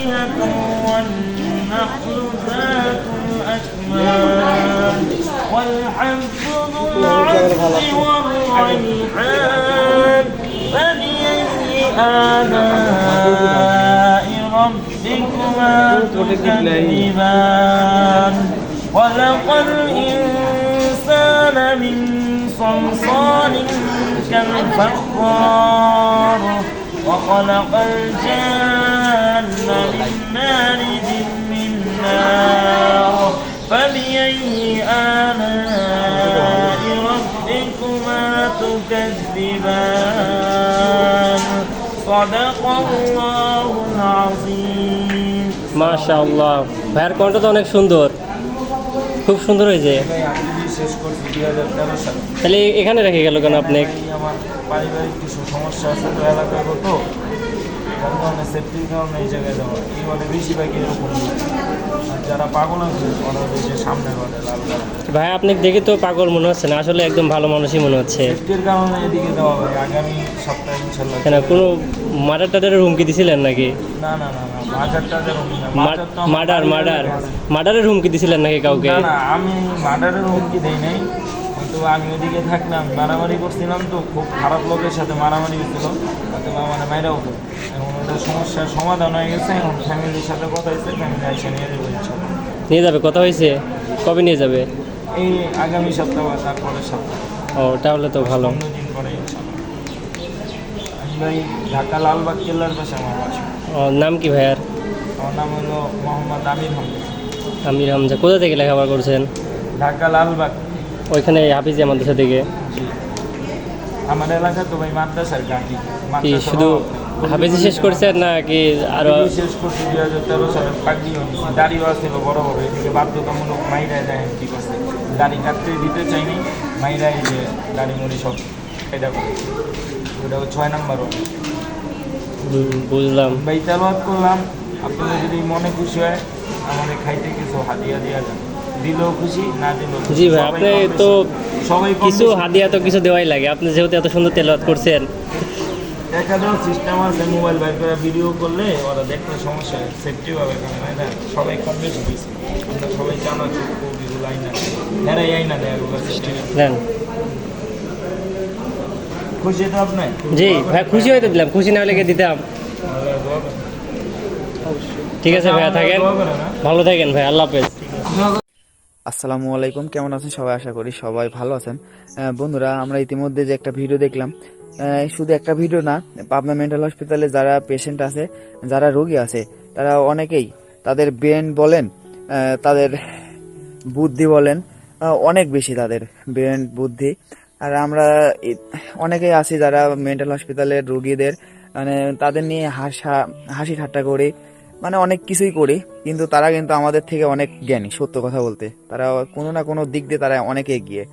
فاكهة والنخل ذات الأكمام والحب ذو العصف والريحان فبأي آلاء ربكما تكذبان؟ خلق الإنسان من صلصال كالفخار وخلق الجان من مارج من نار فبأي آلاء ربكما تكذبان صدق الله العظيم মাশাআল্লাহ ভাইয়ের কণ্ঠ তো অনেক সুন্দর খুব সুন্দর হয়েছে তাহলে এখানে রেখে গেল কেন আপনি? আমার পারিবারিক কিছু সমস্যা আছে তো এলাকায় তো যার কারণে সেফটির কারণে এই জায়গায় যাওয়া এই বেশিরভাগই এরকম আর যারা পাগল আছে ওরা সামনে লাল ভাই আপনি দেখে তো পাগল মনে হচ্ছে না আসলে একদম ভালো মানুষই মনে হচ্ছে। সেফটির কারণে এদিকে দেওয়া আগামী সপ্তাহে ইনশাল্লাহ কেন কোনো মার্ডার টাডারের হুমকি দিছিলেন নাকি? না না না তো আমার মার্ডার মার্ডার। মার্ডারের হুমকি দিছিলেন নাকি কাউকে? না না আমি মার্ডারের হুমকি দেই নাই। কিন্তু আমি ওদিকে থাকলাম মারামারি করছিলাম তো খুব খারাপ লোকের সাথে মারামারি হচ্ছিল মানে হতো এখন ওদের সমস্যার সমাধান হয়ে গেছে এখন ফ্যামিলির সাথে কথা হয়েছে ফ্যামিলি এসে নিয়ে যাব। নিয়ে যাবে কথা হয়েছে? কবে নিয়ে যাবে? এই আগামী সপ্তাহ বা তারপরের সপ্তাহ। ও তাহলে তো ভালো। দিন পরে ভাই ঢাকা লালবাগ কেল্লার পাশে আমার বাসা। ও, নাম কি ভাইয়ার? আমার নাম হলো মোহাম্মদ আমির হামদ আমির হামজা কোথা থেকে লেখাপড়া করছেন? ঢাকা লালবাগ। ওইখানে হাফিজি মাদ্রাসা থেকে জি। আমার এলাকা তো ভাই মাদ্রাসার গাঁটি কি শুধু হাফিজি শেষ করছেন না কি আরও শেষ করছি দুই হাজার তেরো সালে পাগড়িও নিছি দাড়িও আসছিল বড় বড় এদিকে বাধ্যতামূলক মাইরায় দেয় কি করছে। দাড়ি কাটতে দিতে চাইনি মাইরাই যে দাড়ি মুড়ি সব এটা করে। ওটা ছয় নাম্বার বুঝলাম। ভাই তেলওয়াত করলাম আপনাদের যদি মনে খুশি হয় আমাদের খাইতে কিছু হাতিয়া দেওয়া যান দিলেও খুশি না দিলেও। জি ভাই আপনি তো সবাই কিছু হাদিয়া তো কিছু দেওয়াই লাগে। আপনি যেহেতু এত সুন্দর তেলাওয়াত করছেন। একটা সিস্টেম আছে মোবাইল বাইর করে ভিডিও করলে ওরা দেখতে সমস্যা হয়। সেফটি পাবে ক্যামেরায় না? সবাই কম বেশি দিয়েছে আমরা সবাই জানা আইনা আইনা দেয় ওগুলো সিস্টেম খুশি তো আপনি? জি ভাই খুশি হইতে দিলাম। খুশি না হলে কি দিতাম। ঠিক আছে ভাইয়া থাকেন? ভালো থাকেন ভাই আল্লাহ হাফেজ। আসসালামু আলাইকুম, কেমন আছেন সবাই? আশা করি সবাই ভালো আছেন। বন্ধুরা, আমরা ইতিমধ্যে যে একটা ভিডিও দেখলাম শুধু একটা ভিডিও না, পাবনা মেন্টাল হসপিটালে যারা পেশেন্ট আছে, যারা রোগী আছে, তারা অনেকেই তাদের ব্রেন বলেন তাদের বুদ্ধি বলেন অনেক বেশি তাদের ব্রেন বুদ্ধি। আর আমরা অনেকেই আছি যারা মেন্টাল হসপিটালের রোগীদের মানে তাদের নিয়ে হাসা, হাসি ঠাট্টা করি মানে অনেক কিছুই করি, কিন্তু তারা কিন্তু আমাদের থেকে অনেক জ্ঞানী, সত্য কথা বলতে। তারা কোনো না কোনো দিক দিয়ে তারা অনেক এগিয়ে।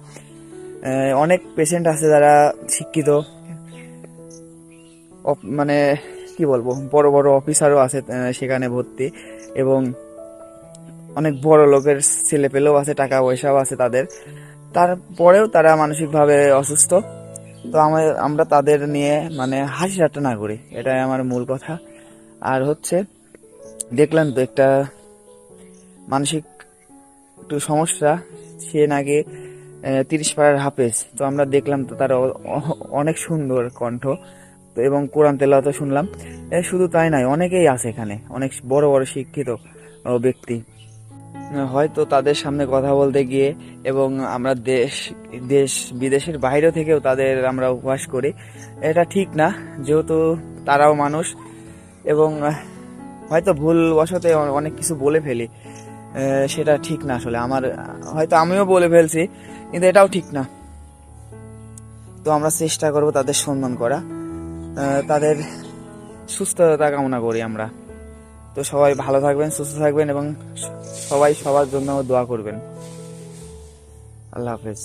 অনেক পেশেন্ট আছে যারা শিক্ষিত। মানে কি বলব, বড় বড় অফিসারও আছে সেখানে ভর্তি। এবং অনেক বড় লোকের ছেলে পেলেও আছে, টাকা পয়সাও আছে তাদের। তারপরেও তারা মানসিকভাবে অসুস্থ। তো আমরা তাদের নিয়ে মানে হাসি ঠাট্টা না করি, এটাই আমার মূল কথা। আর হচ্ছে দেখলেন তো একটা মানসিক একটু সমস্যা, সে নাকি তিরিশ পাড়ার হাফেজ। তো আমরা দেখলাম তো তার অনেক সুন্দর কণ্ঠ তো এবং কোরআন তেলাওয়াত শুনলাম। শুধু তাই নয়, অনেকেই আছে এখানে, অনেক বড় বড় শিক্ষিত ব্যক্তি। হয়তো তাদের সামনে কথা বলতে গিয়ে এবং আমরা দেশ দেশ, বিদেশের বাইরে থেকেও তাদের আমরা উপহাস করি। এটা ঠিক না, যেহেতু তারাও মানুষ এবং হয়তো ভুল বশতে অনেক কিছু বলে ফেলি। সেটা ঠিক না আসলে। আমার, হয়তো আমিও বলে ফেলছি, কিন্তু এটাও ঠিক না। তো আমরা চেষ্টা করব তাদের সম্মান করা। তাদের সুস্থতা কামনা করি আমরা। তো সবাই ভালো থাকবেন, সুস্থ থাকবেন এবং সবাই সবার জন্য দোয়া করবেন। আল্লাহ হাফেজ।